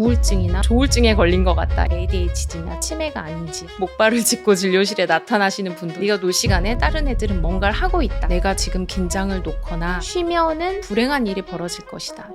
우울증이나 조울증에 걸린 것 같다. ADHD나 치매가 아닌지 목발을 짚고 진료실에 나타나시는 분들 네가 놀 시간에 다른 애들은 뭔가를 하고 있다. 내가 지금 긴장을 놓거나 쉬면은 불행한 일이 벌어질 것이다.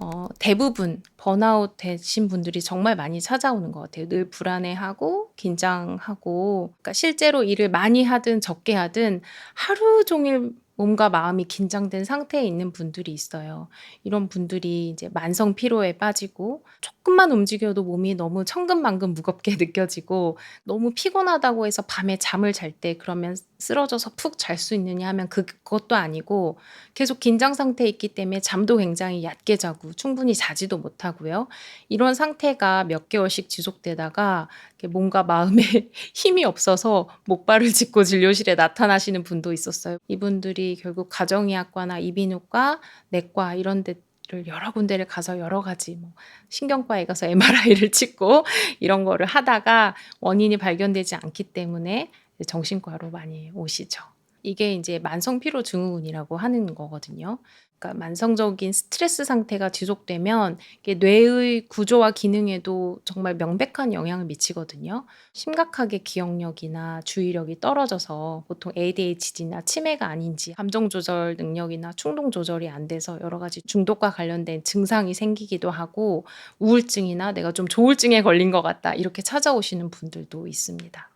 어, 대부분 번아웃 되신 분들이 정말 많이 찾아오는 것 같아요. 늘 불안해하고 긴장하고 그러니까 실제로 일을 많이 하든 적게 하든 하루 종일 몸과 마음이 긴장된 상태에 있는 분들이 있어요. 이런 분들이 이제 만성 피로에 빠지고 조금만 움직여도 몸이 너무 천근만근 무겁게 느껴지고 너무 피곤하다고 해서 밤에 잠을 잘 때 그러면 쓰러져서 푹 잘 수 있느냐 하면 그- 그것도 아니고 계속 긴장 상태에 있기 때문에 잠도 굉장히 얕게 자고 충분히 자지도 못하고요. 이런 상태가 몇 개월씩 지속되다가 몸과 마음에 힘이 없어서 목발을 짚고 진료실에 나타나시는 분도 있었어요. 이분들이 결국 가정의학과나 이비인후과, 내과 이런 데를 여러 군데를 가서 여러 가지 뭐 신경과에 가서 MRI를 찍고 이런 거를 하다가 원인이 발견되지 않기 때문에 정신과로 많이 오시죠. 이게 이제 만성 피로 증후군이라고 하는 거거든요. 그러니까 만성적인 스트레스 상태가 지속되면 이게 뇌의 구조와 기능에도 정말 명백한 영향을 미치거든요. 심각하게 기억력이나 주의력이 떨어져서 보통 ADHD나 치매가 아닌지 감정 조절 능력이나 충동 조절이 안 돼서 여러 가지 중독과 관련된 증상이 생기기도 하고 우울증이나 내가 좀 조울증에 걸린 것 같다 이렇게 찾아오시는 분들도 있습니다.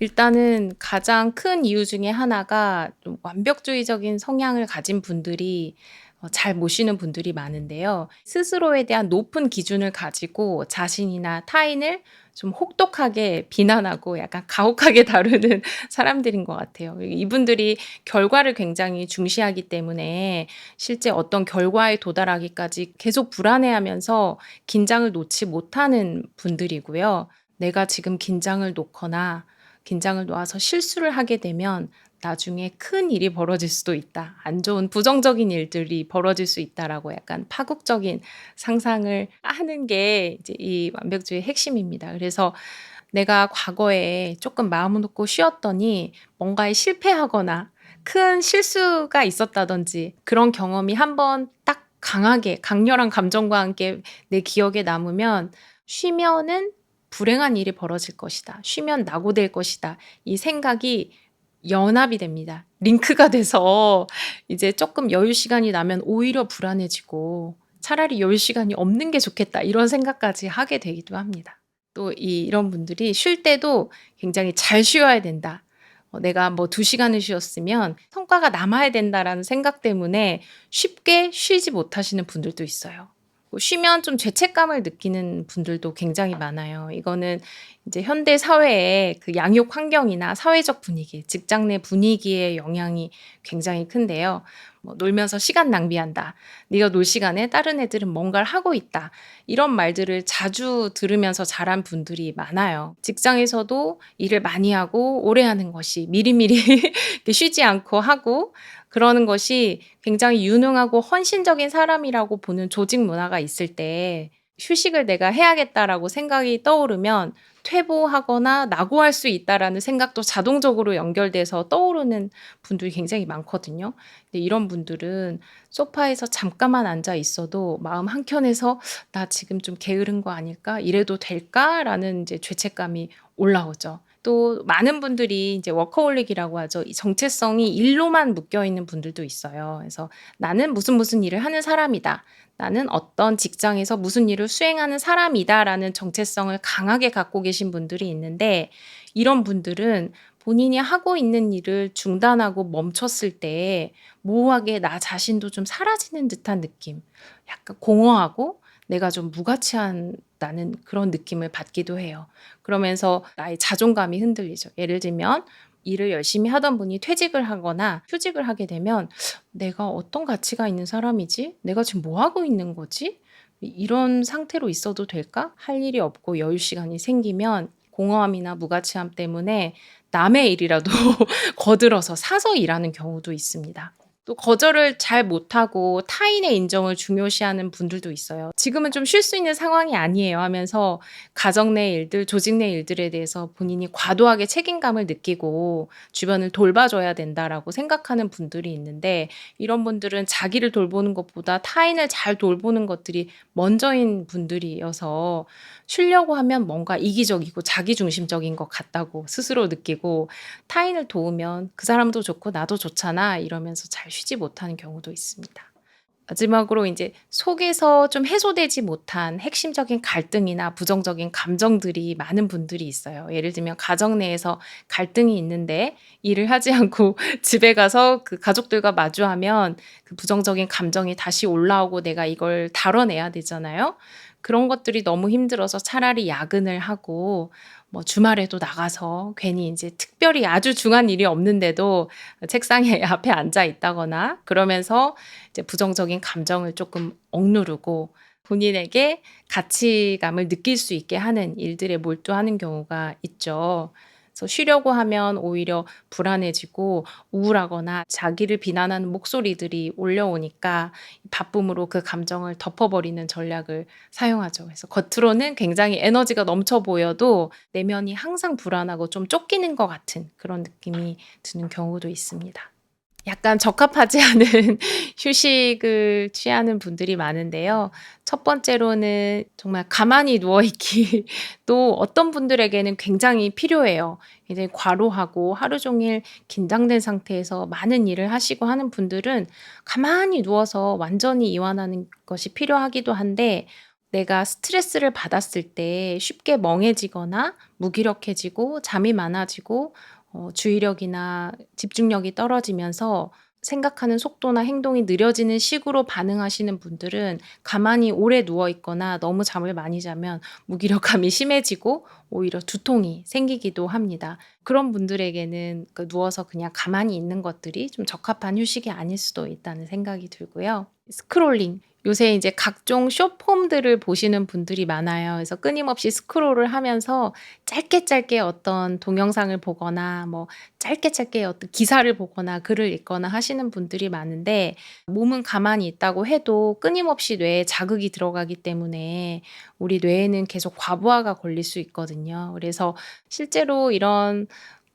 일단은 가장 큰 이유 중에 하나가 좀 완벽주의적인 성향을 가진 분들이 어, 잘 모시는 분들이 많은데요. 스스로에 대한 높은 기준을 가지고 자신이나 타인을 좀 혹독하게 비난하고 약간 가혹하게 다루는 사람들인 것 같아요. 이분들이 결과를 굉장히 중시하기 때문에 실제 어떤 결과에 도달하기까지 계속 불안해하면서 긴장을 놓지 못하는 분들이고요. 내가 지금 긴장을 놓거나 긴장을 놓아서 실수를 하게 되면 나중에 큰 일이 벌어질 수도 있다. 안 좋은 부정적인 일들이 벌어질 수 있다라고 약간 파국적인 상상을 하는 게 이제 이 완벽주의 핵심입니다. 그래서 내가 과거에 조금 마음을 놓고 쉬었더니 뭔가에 실패하거나 큰 실수가 있었다든지 그런 경험이 한번 딱 강하게 강렬한 감정과 함께 내 기억에 남으면 쉬면은 불행한 일이 벌어질 것이다. 쉬면 낙오될 것이다. 이 생각이 연합이 됩니다. 링크가 돼서 이제 조금 여유 시간이 나면 오히려 불안해지고 차라리 여유 시간이 없는 게 좋겠다. 이런 생각까지 하게 되기도 합니다. 또 이, 이런 분들이 쉴 때도 굉장히 잘 쉬어야 된다. 어, 내가 뭐 두 시간을 쉬었으면 성과가 남아야 된다라는 생각 때문에 쉽게 쉬지 못하시는 분들도 있어요. 뭐 쉬면 좀 죄책감을 느끼는 분들도 굉장히 많아요. 이거는 이제 현대 사회의 그 양육 환경이나 사회적 분위기, 직장 내 분위기의 영향이 굉장히 큰데요. 뭐 놀면서 시간 낭비한다. 네가 놀 시간에 다른 애들은 뭔가를 하고 있다. 이런 말들을 자주 들으면서 자란 분들이 많아요. 직장에서도 일을 많이 하고 오래 하는 것이 미리미리 쉬지 않고 하고 그러는 것이 굉장히 유능하고 헌신적인 사람이라고 보는 조직 문화가 있을 때 휴식을 내가 해야겠다라고 생각이 떠오르면 퇴보하거나 낙오할 수 있다라는 생각도 자동적으로 연결돼서 떠오르는 분들이 굉장히 많거든요. 근데 이런 분들은 소파에서 잠깐만 앉아 있어도 마음 한켠에서 나 지금 좀 게으른 거 아닐까? 이래도 될까 라는 이제 죄책감이 올라오죠. 또 많은 분들이 이제 워커홀릭이라고 하죠. 이 정체성이 일로만 묶여 있는 분들도 있어요. 그래서 나는 무슨 무슨 일을 하는 사람이다. 나는 어떤 직장에서 무슨 일을 수행하는 사람이다라는 정체성을 강하게 갖고 계신 분들이 있는데 이런 분들은 본인이 하고 있는 일을 중단하고 멈췄을 때 모호하게 나 자신도 좀 사라지는 듯한 느낌. 약간 공허하고 내가 좀 무가치한다는 그런 느낌을 받기도 해요. 그러면서 나의 자존감이 흔들리죠. 예를 들면 일을 열심히 하던 분이 퇴직을 하거나 휴직을 하게 되면 내가 어떤 가치가 있는 사람이지? 내가 지금 뭐 하고 있는 거지? 이런 상태로 있어도 될까? 할 일이 없고 여유 시간이 생기면 공허함이나 무가치함 때문에 남의 일이라도 거들어서 사서 일하는 경우도 있습니다. 또 거절을 잘 못하고 타인의 인정을 중요시하는 분들도 있어요. 지금은 좀 쉴 수 있는 상황이 아니에요 하면서 가정 내 일들, 조직 내 일들에 대해서 본인이 과도하게 책임감을 느끼고 주변을 돌봐줘야 된다라고 생각하는 분들이 있는데 이런 분들은 자기를 돌보는 것보다 타인을 잘 돌보는 것들이 먼저인 분들이어서 쉬려고 하면 뭔가 이기적이고 자기중심적인 것 같다고 스스로 느끼고 타인을 도우면 그 사람도 좋고 나도 좋잖아 이러면서 잘 쉬지 못하는 경우도 있습니다. 마지막으로 이제 속에서 좀 해소되지 못한 핵심적인 갈등이나 부정적인 감정들이 많은 분들이 있어요. 예를 들면 가정 내에서 갈등이 있는데 일을 하지 않고 집에 가서 그 가족들과 마주하면 그 부정적인 감정이 다시 올라오고 내가 이걸 다뤄내야 되잖아요. 그런 것들이 너무 힘들어서 차라리 야근을 하고 뭐 주말에도 나가서 괜히 이제 특별히 아주 중한 일이 없는데도 책상에 앞에 앉아 있다거나 그러면서 이제 부정적인 감정을 조금 억누르고 본인에게 가치감을 느낄 수 있게 하는 일들에 몰두하는 경우가 있죠. 그래서 쉬려고 하면 오히려 불안해지고 우울하거나 자기를 비난하는 목소리들이 올려오니까 바쁨으로 그 감정을 덮어버리는 전략을 사용하죠. 그래서 겉으로는 굉장히 에너지가 넘쳐 보여도 내면이 항상 불안하고 좀 쫓기는 것 같은 그런 느낌이 드는 경우도 있습니다. 약간 적합하지 않은 휴식을 취하는 분들이 많은데요. 첫 번째로는 정말 가만히 누워있기 또 어떤 분들에게는 굉장히 필요해요. 이제 과로하고 하루 종일 긴장된 상태에서 많은 일을 하시고 하는 분들은 가만히 누워서 완전히 이완하는 것이 필요하기도 한데 내가 스트레스를 받았을 때 쉽게 멍해지거나 무기력해지고 잠이 많아지고 어, 주의력이나 집중력이 떨어지면서 생각하는 속도나 행동이 느려지는 식으로 반응하시는 분들은 가만히 오래 누워 있거나 너무 잠을 많이 자면 무기력감이 심해지고 오히려 두통이 생기기도 합니다. 그런 분들에게는 그 누워서 그냥 가만히 있는 것들이 좀 적합한 휴식이 아닐 수도 있다는 생각이 들고요. 스크롤링. 요새 이제 각종 숏폼들을 보시는 분들이 많아요. 그래서 끊임없이 스크롤을 하면서 짧게 짧게 어떤 동영상을 보거나 뭐 짧게 짧게 어떤 기사를 보거나 글을 읽거나 하시는 분들이 많은데 몸은 가만히 있다고 해도 끊임없이 뇌에 자극이 들어가기 때문에 우리 뇌에는 계속 과부하가 걸릴 수 있거든요. 그래서 실제로 이런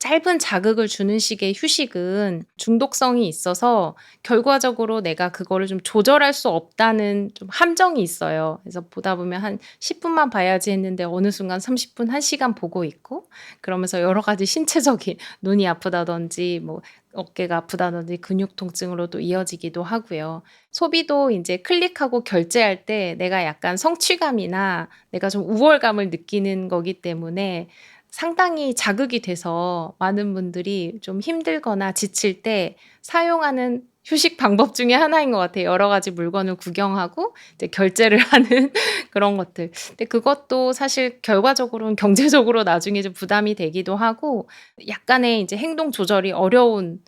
짧은 자극을 주는 식의 휴식은 중독성이 있어서 결과적으로 내가 그거를 좀 조절할 수 없다는 좀 함정이 있어요. 그래서 보다 보면 한 10분만 봐야지 했는데 어느 순간 30분, 1시간 보고 있고 그러면서 여러 가지 신체적인 눈이 아프다든지 뭐 어깨가 아프다든지 근육 통증으로도 이어지기도 하고요. 소비도 이제 클릭하고 결제할 때 내가 약간 성취감이나 내가 좀 우월감을 느끼는 거기 때문에 상당히 자극이 돼서 많은 분들이 좀 힘들거나 지칠 때 사용하는 휴식 방법 중에 하나인 것 같아요. 여러 가지 물건을 구경하고 이제 결제를 하는 그런 것들. 근데 그것도 사실 결과적으로는 경제적으로 나중에 좀 부담이 되기도 하고 약간의 이제 행동 조절이 어려운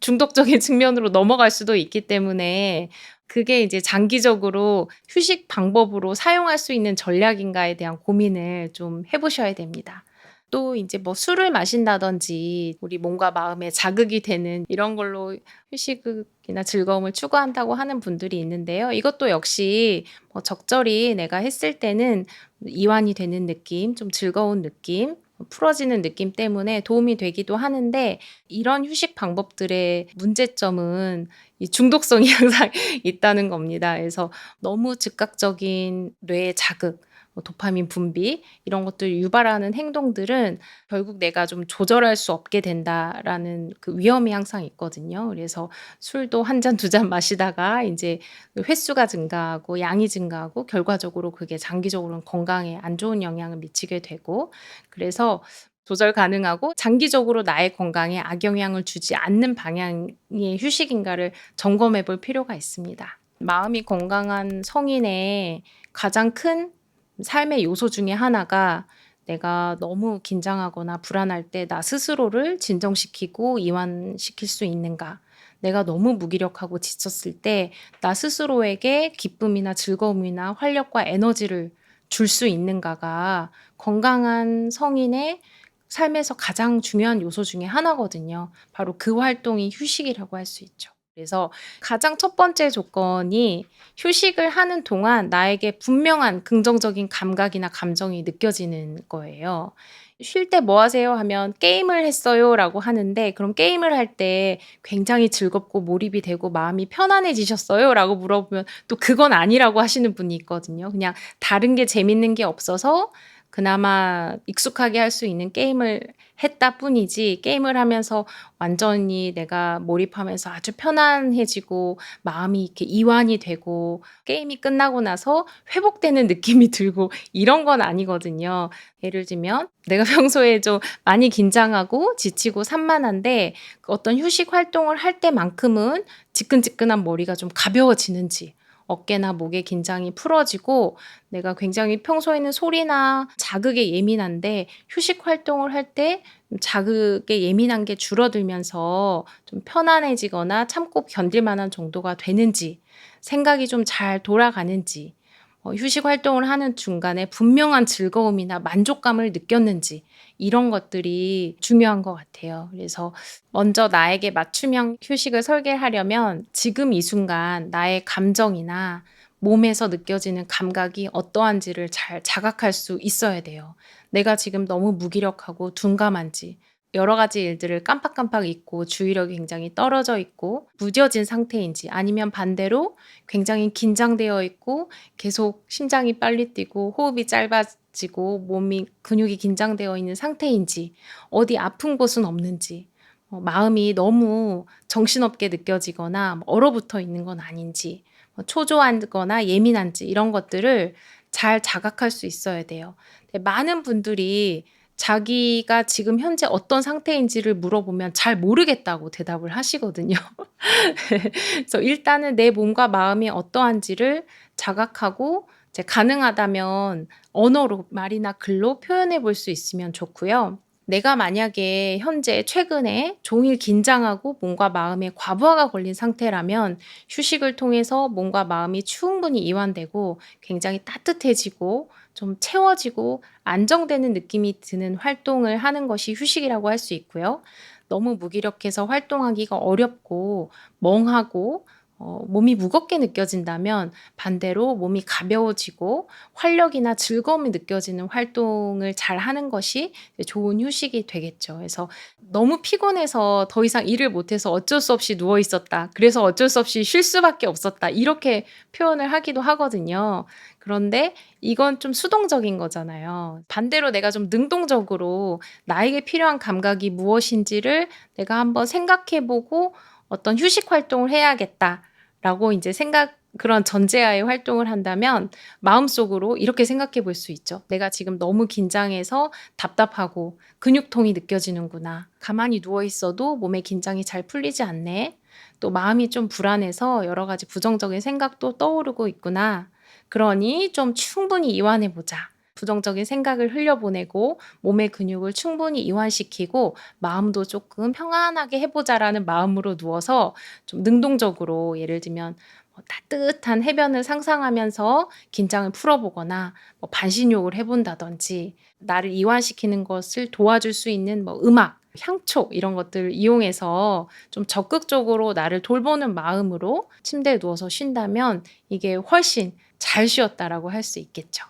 중독적인 측면으로 넘어갈 수도 있기 때문에 그게 이제 장기적으로 휴식 방법으로 사용할 수 있는 전략인가에 대한 고민을 좀 해보셔야 됩니다. 또 이제 뭐 술을 마신다든지 우리 몸과 마음에 자극이 되는 이런 걸로 휴식이나 즐거움을 추구한다고 하는 분들이 있는데요. 이것도 역시 뭐 적절히 내가 했을 때는 이완이 되는 느낌, 좀 즐거운 느낌, 풀어지는 느낌 때문에 도움이 되기도 하는데 이런 휴식 방법들의 문제점은 이 중독성이 항상 있다는 겁니다. 그래서 너무 즉각적인 뇌의 자극, 뭐 도파민 분비 이런 것들 유발하는 행동들은 결국 내가 좀 조절할 수 없게 된다라는 그 위험이 항상 있거든요. 그래서 술도 한 잔두잔 마시다가 이제 횟수가 증가하고 양이 증가하고 결과적으로 그게 장기적으로는 건강에 안 좋은 영향을 미치게 되고 그래서 조절 가능하고 장기적으로 나의 건강에 악영향을 주지 않는 방향의 휴식인가를 점검해 볼 필요가 있습니다. 마음이 건강한 성인의 가장 큰 삶의 요소 중에 하나가 내가 너무 긴장하거나 불안할 때 나 스스로를 진정시키고 이완시킬 수 있는가. 내가 너무 무기력하고 지쳤을 때 나 스스로에게 기쁨이나 즐거움이나 활력과 에너지를 줄 수 있는가가 건강한 성인의 삶에서 가장 중요한 요소 중에 하나거든요. 바로 그 활동이 휴식이라고 할 수 있죠. 그래서 가장 첫 번째 조건이 휴식을 하는 동안 나에게 분명한 긍정적인 감각이나 감정이 느껴지는 거예요. 쉴 때 뭐 하세요? 하면 게임을 했어요 라고 하는데 그럼 게임을 할 때 굉장히 즐겁고 몰입이 되고 마음이 편안해지셨어요? 라고 물어보면 또 그건 아니라고 하시는 분이 있거든요. 그냥 다른 게 재밌는 게 없어서 그나마 익숙하게 할 수 있는 게임을 했다 뿐이지 게임을 하면서 완전히 내가 몰입하면서 아주 편안해지고 마음이 이렇게 이완이 되고 게임이 끝나고 나서 회복되는 느낌이 들고 이런 건 아니거든요. 예를 들면 내가 평소에 좀 많이 긴장하고 지치고 산만한데 그 어떤 휴식 활동을 할 때만큼은 지끈지끈한 머리가 좀 가벼워지는지 어깨나 목의 긴장이 풀어지고 내가 굉장히 평소에는 소리나 자극에 예민한데 휴식 활동을 할 때 자극에 예민한 게 줄어들면서 좀 편안해지거나 참고 견딜 만한 정도가 되는지 생각이 좀 잘 돌아가는지 어, 휴식 활동을 하는 중간에 분명한 즐거움이나 만족감을 느꼈는지 이런 것들이 중요한 것 같아요. 그래서 먼저 나에게 맞춤형 휴식을 설계하려면 지금 이 순간 나의 감정이나 몸에서 느껴지는 감각이 어떠한지를 잘 자각할 수 있어야 돼요. 내가 지금 너무 무기력하고 둔감한지, 여러 가지 일들을 깜빡깜빡 잊고 주의력이 굉장히 떨어져 있고 무뎌진 상태인지 아니면 반대로 굉장히 긴장되어 있고 계속 심장이 빨리 뛰고 호흡이 짧아지고 몸이 근육이 긴장되어 있는 상태인지 어디 아픈 곳은 없는지 어, 마음이 너무 정신없게 느껴지거나 뭐 얼어붙어 있는 건 아닌지 뭐 초조하거나 예민한지 이런 것들을 잘 자각할 수 있어야 돼요. 많은 분들이 자기가 지금 현재 어떤 상태인지를 물어보면 잘 모르겠다고 대답을 하시거든요. 그래서 일단은 내 몸과 마음이 어떠한지를 자각하고 이제 가능하다면 언어로 말이나 글로 표현해 볼 수 있으면 좋고요. 내가 만약에 현재 최근에 종일 긴장하고 몸과 마음에 과부하가 걸린 상태라면 휴식을 통해서 몸과 마음이 충분히 이완되고 굉장히 따뜻해지고 좀 채워지고 안정되는 느낌이 드는 활동을 하는 것이 휴식이라고 할 수 있고요. 너무 무기력해서 활동하기가 어렵고 멍하고 어, 몸이 무겁게 느껴진다면 반대로 몸이 가벼워지고 활력이나 즐거움이 느껴지는 활동을 잘 하는 것이 좋은 휴식이 되겠죠. 그래서 너무 피곤해서 더 이상 일을 못해서 어쩔 수 없이 누워 있었다. 그래서 어쩔 수 없이 쉴 수밖에 없었다. 이렇게 표현을 하기도 하거든요. 그런데 이건 좀 수동적인 거잖아요. 반대로 내가 좀 능동적으로 나에게 필요한 감각이 무엇인지를 내가 한번 생각해 보고 어떤 휴식 활동을 해야겠다 라고 이제 생각 그런 전제하에 활동을 한다면 마음속으로 이렇게 생각해 볼 수 있죠. 내가 지금 너무 긴장해서 답답하고 근육통이 느껴지는구나. 가만히 누워 있어도 몸의 긴장이 잘 풀리지 않네. 또 마음이 좀 불안해서 여러 가지 부정적인 생각도 떠오르고 있구나. 그러니 좀 충분히 이완해 보자. 부정적인 생각을 흘려보내고 몸의 근육을 충분히 이완시키고 마음도 조금 평안하게 해보자라는 마음으로 누워서 좀 능동적으로 예를 들면 뭐 따뜻한 해변을 상상하면서 긴장을 풀어보거나 뭐 반신욕을 해본다든지 나를 이완시키는 것을 도와줄 수 있는 뭐 음악, 향초 이런 것들을 이용해서 좀 적극적으로 나를 돌보는 마음으로 침대에 누워서 쉰다면 이게 훨씬 잘 쉬었다라고 할 수 있겠죠.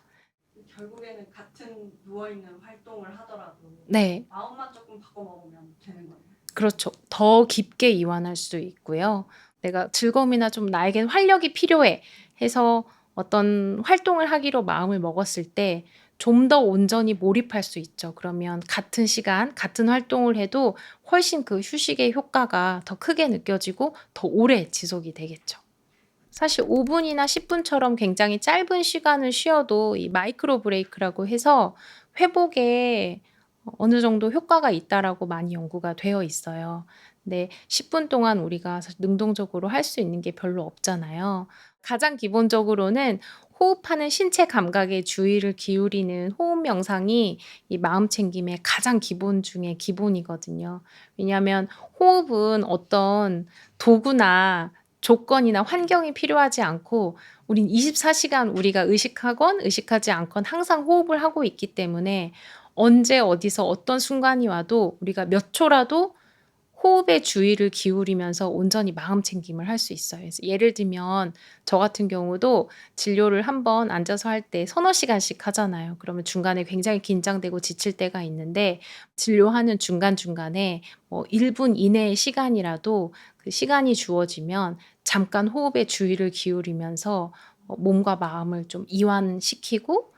결국에는 같은 누워 있는 활동을 하더라도 네. 마음만 조금 바꿔 먹으면 되는 거예요. 그렇죠. 더 깊게 이완할 수 있고요. 내가 즐거움이나 좀 나에겐 활력이 필요해 해서 어떤 활동을 하기로 마음을 먹었을 때 좀 더 온전히 몰입할 수 있죠. 그러면 같은 시간, 같은 활동을 해도 훨씬 그 휴식의 효과가 더 크게 느껴지고 더 오래 지속이 되겠죠. 사실 5분이나 10분처럼 굉장히 짧은 시간을 쉬어도 이 마이크로 브레이크라고 해서 회복에 어느 정도 효과가 있다라고 많이 연구가 되어 있어요. 근데 10분 동안 우리가 능동적으로 할 수 있는 게 별로 없잖아요. 가장 기본적으로는 호흡하는 신체 감각에 주의를 기울이는 호흡 명상이 이 마음 챙김의 가장 기본 중에 기본이거든요. 왜냐하면 호흡은 어떤 도구나 조건이나 환경이 필요하지 않고 우린 24시간 우리가 의식하건 의식하지 않건 항상 호흡을 하고 있기 때문에 언제 어디서 어떤 순간이 와도 우리가 몇 초라도 호흡에 주의를 기울이면서 온전히 마음 챙김을 할 수 있어요. 그래서 예를 들면 저 같은 경우도 진료를 한번 앉아서 할 때 서너 시간씩 하잖아요. 그러면 중간에 굉장히 긴장되고 지칠 때가 있는데 진료하는 중간중간에 뭐 1분 이내의 시간이라도 그 시간이 주어지면 잠깐 호흡에 주의를 기울이면서 어, 몸과 마음을 좀 이완시키고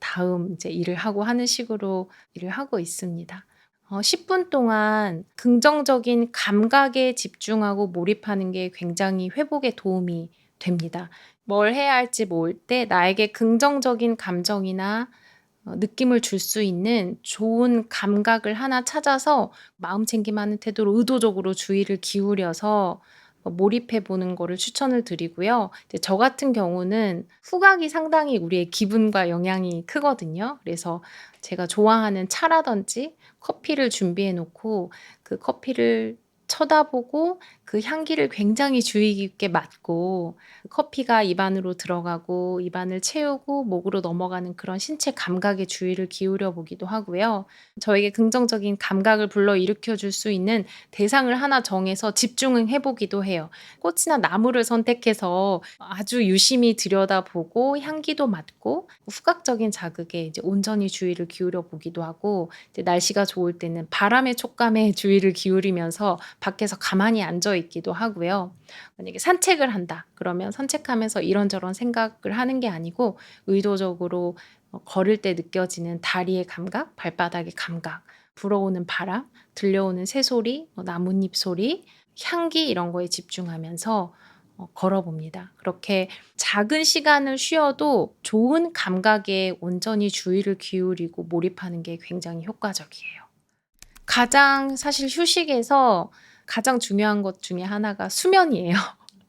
다음 이제 일을 하고 하는 식으로 일을 하고 있습니다. 어, 10분 동안 긍정적인 감각에 집중하고 몰입하는 게 굉장히 회복에 도움이 됩니다. 뭘 해야 할지 모을 때 나에게 긍정적인 감정이나 어, 느낌을 줄 수 있는 좋은 감각을 하나 찾아서 마음 챙김하는 태도로 의도적으로 주의를 기울여서 어, 몰입해 보는 거를 추천을 드리고요. 이제 저 같은 경우는 후각이 상당히 우리의 기분과 영향이 크거든요. 그래서 제가 좋아하는 차라든지 커피를 준비해 놓고 그 커피를 쳐다보고 그 향기를 굉장히 주의 깊게 맡고 커피가 입안으로 들어가고 입안을 채우고 목으로 넘어가는 그런 신체 감각에 주의를 기울여 보기도 하고요. 저에게 긍정적인 감각을 불러 일으켜 줄 수 있는 대상을 하나 정해서 집중을 해보기도 해요. 꽃이나 나무를 선택해서 아주 유심히 들여다보고 향기도 맡고 후각적인 자극에 이제 온전히 주의를 기울여 보기도 하고 날씨가 좋을 때는 바람의 촉감에 주의를 기울이면서 밖에서 가만히 앉아 있기도 하고요. 만약에 산책을 한다. 그러면 산책하면서 이런저런 생각을 하는 게 아니고 의도적으로 어, 걸을 때 느껴지는 다리의 감각, 발바닥의 감각, 불어오는 바람, 들려오는 새소리, 뭐 나뭇잎 소리, 향기 이런 거에 집중하면서 어, 걸어봅니다. 그렇게 작은 시간을 쉬어도 좋은 감각에 온전히 주의를 기울이고 몰입하는 게 굉장히 효과적이에요. 가장 사실 휴식에서 가장 중요한 것 중에 하나가 수면이에요.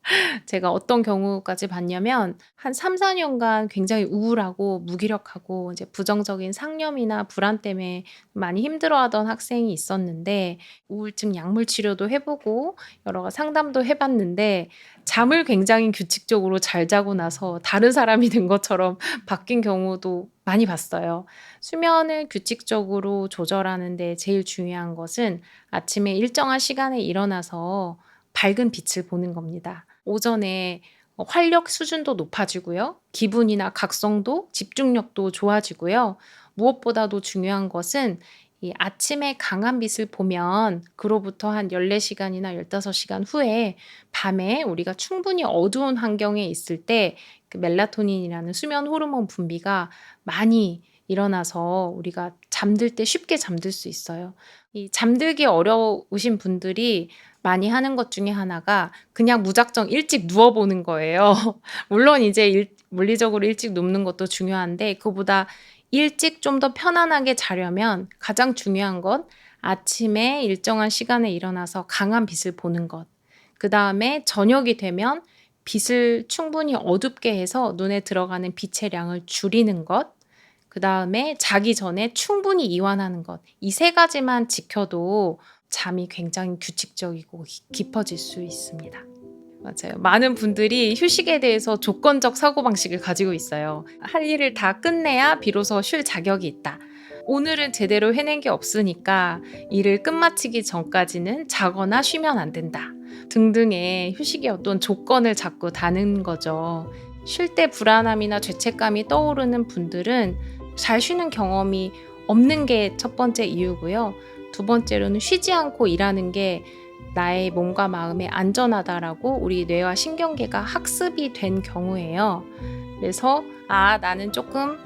제가 어떤 경우까지 봤냐면 한 3, 4년간 굉장히 우울하고 무기력하고 이제 부정적인 상념이나 불안 때문에 많이 힘들어하던 학생이 있었는데 우울증 약물 치료도 해보고 여러 가지 상담도 해봤는데 잠을 굉장히 규칙적으로 잘 자고 나서 다른 사람이 된 것처럼 바뀐 경우도 많이 봤어요. 수면을 규칙적으로 조절하는데 제일 중요한 것은 아침에 일정한 시간에 일어나서 밝은 빛을 보는 겁니다. 오전에 활력 수준도 높아지고요. 기분이나 각성도 집중력도 좋아지고요. 무엇보다도 중요한 것은 이 아침에 강한 빛을 보면 그로부터 한 14시간이나 15시간 후에 밤에 우리가 충분히 어두운 환경에 있을 때 그 멜라토닌이라는 수면 호르몬 분비가 많이 일어나서 우리가 잠들 때 쉽게 잠들 수 있어요. 이 잠들기 어려우신 분들이 많이 하는 것 중에 하나가 그냥 무작정 일찍 누워보는 거예요. 물론 이제 일, 물리적으로 일찍 눕는 것도 중요한데 그보다 일찍 좀 더 편안하게 자려면 가장 중요한 건 아침에 일정한 시간에 일어나서 강한 빛을 보는 것. 그 다음에 저녁이 되면 빛을 충분히 어둡게 해서 눈에 들어가는 빛의 양을 줄이는 것. 그 다음에 자기 전에 충분히 이완하는 것. 이 세 가지만 지켜도 잠이 굉장히 규칙적이고 깊어질 수 있습니다. 맞아요. 많은 분들이 휴식에 대해서 조건적 사고방식을 가지고 있어요. 할 일을 다 끝내야 비로소 쉴 자격이 있다. 오늘은 제대로 해낸 게 없으니까 일을 끝마치기 전까지는 자거나 쉬면 안 된다. 등등의 휴식의 어떤 조건을 자꾸 다는 거죠. 쉴 때 불안함이나 죄책감이 떠오르는 분들은 잘 쉬는 경험이 없는 게 첫 번째 이유고요. 두 번째로는 쉬지 않고 일하는 게 나의 몸과 마음에 안전하다라고 우리 뇌와 신경계가 학습이 된 경우예요. 그래서 아, 나는 조금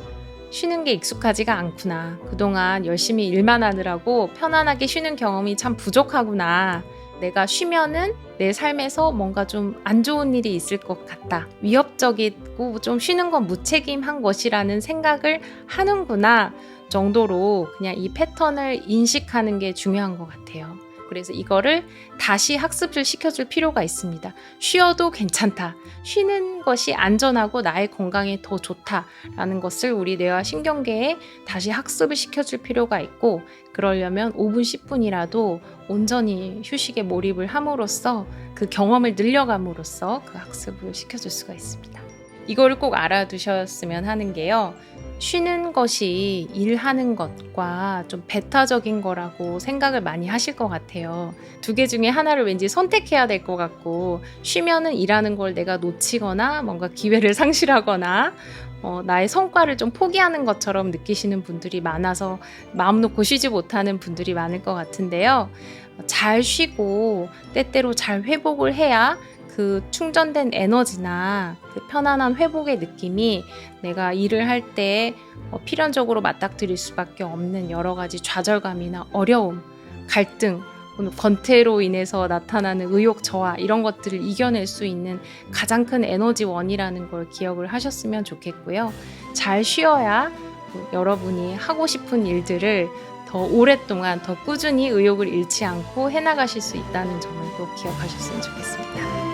쉬는 게 익숙하지가 않구나. 그동안 열심히 일만 하느라고 편안하게 쉬는 경험이 참 부족하구나. 내가 쉬면은 내 삶에서 뭔가 좀 안 좋은 일이 있을 것 같다. 위협적이고 좀 쉬는 건 무책임한 것이라는 생각을 하는구나 정도로 그냥 이 패턴을 인식하는 게 중요한 것 같아요. 그래서 이거를 다시 학습을 시켜줄 필요가 있습니다. 쉬어도 괜찮다. 쉬는 것이 안전하고 나의 건강에 더 좋다라는 것을 우리 뇌와 신경계에 다시 학습을 시켜줄 필요가 있고, 그러려면 5분, 10분이라도 온전히 휴식에 몰입을 함으로써 그 경험을 늘려감으로써 그 학습을 시켜줄 수가 있습니다. 이거를 꼭 알아두셨으면 하는 게요. 쉬는 것이 일하는 것과 좀 배타적인 거라고 생각을 많이 하실 것 같아요. 두 개 중에 하나를 왠지 선택해야 될 것 같고, 쉬면은 일하는 걸 내가 놓치거나 뭔가 기회를 상실하거나, 어, 나의 성과를 좀 포기하는 것처럼 느끼시는 분들이 많아서 마음 놓고 쉬지 못하는 분들이 많을 것 같은데요. 잘 쉬고 때때로 잘 회복을 해야 그 충전된 에너지나 그 편안한 회복의 느낌이 내가 일을 할때 어, 필연적으로 맞닥뜨릴 수밖에 없는 여러 가지 좌절감이나 어려움, 갈등, 권태로 인해서 나타나는 의욕 저하 이런 것들을 이겨낼 수 있는 가장 큰 에너지원이라는 걸 기억을 하셨으면 좋겠고요. 잘 쉬어야 또 여러분이 하고 싶은 일들을 더 오랫동안 더 꾸준히 의욕을 잃지 않고 해나가실 수 있다는 점을 꼭 기억하셨으면 좋겠습니다.